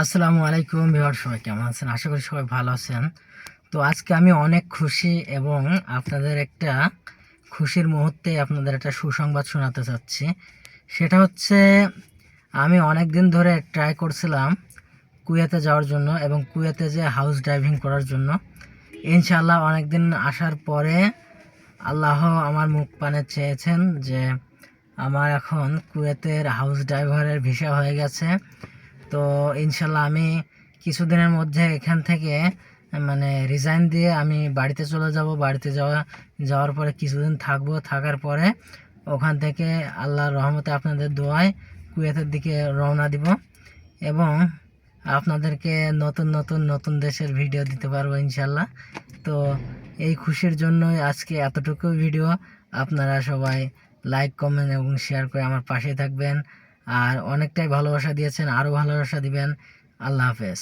আসসালামু আলাইকুম বিহার সবাই কেমন আছেন? আশা করি সবাই ভালো আছেন। তো আজকে আমি অনেক খুশি এবং আপনাদের একটা খুশির মুহূর্তে আপনাদের একটা সুসংবাদ শোনাতে চাচ্ছি। সেটা হচ্ছে, আমি অনেক দিন ধরে ট্রাই করছিলাম কুয়েতে যাওয়ার জন্য এবং কুয়েতে যে হাউস ড্রাইভিং করার জন্য। ইনশাআল্লাহ অনেক দিন আসার পরে আল্লাহ আমার মুখ পানে চেয়েছেন যে, আমার এখন কুয়েতের হাউস ড্রাইভারের ভিসা হয়ে গেছে। তো ইনশাল্লাহ আমি কিছুদিনের মধ্যে এখান থেকে মানে রিজাইন দিয়ে আমি বাড়িতে চলে যাব। বাড়িতে যাওয়া, যাওয়ার পরে কিছুদিন থাকব। থাকার পরে ওখান থেকে আল্লাহর রহমতে আপনাদের দোয়ায় কুয়েতের দিকে রওনা দিব এবং আপনাদেরকে নতুন নতুন নতুন দেশের ভিডিও দিতে পারব ইনশাল্লাহ। তো এই খুশির জন্যই আজকে এতটুকু ভিডিও আপনারা সবাই লাইক কমেন্ট এবং শেয়ার করে আমার পাশে থাকবেন। আর অনেকটাই ভালোবাসা দিয়েছেন আরও ভালোবাসা দিবেন। আল্লাহ হাফেজ।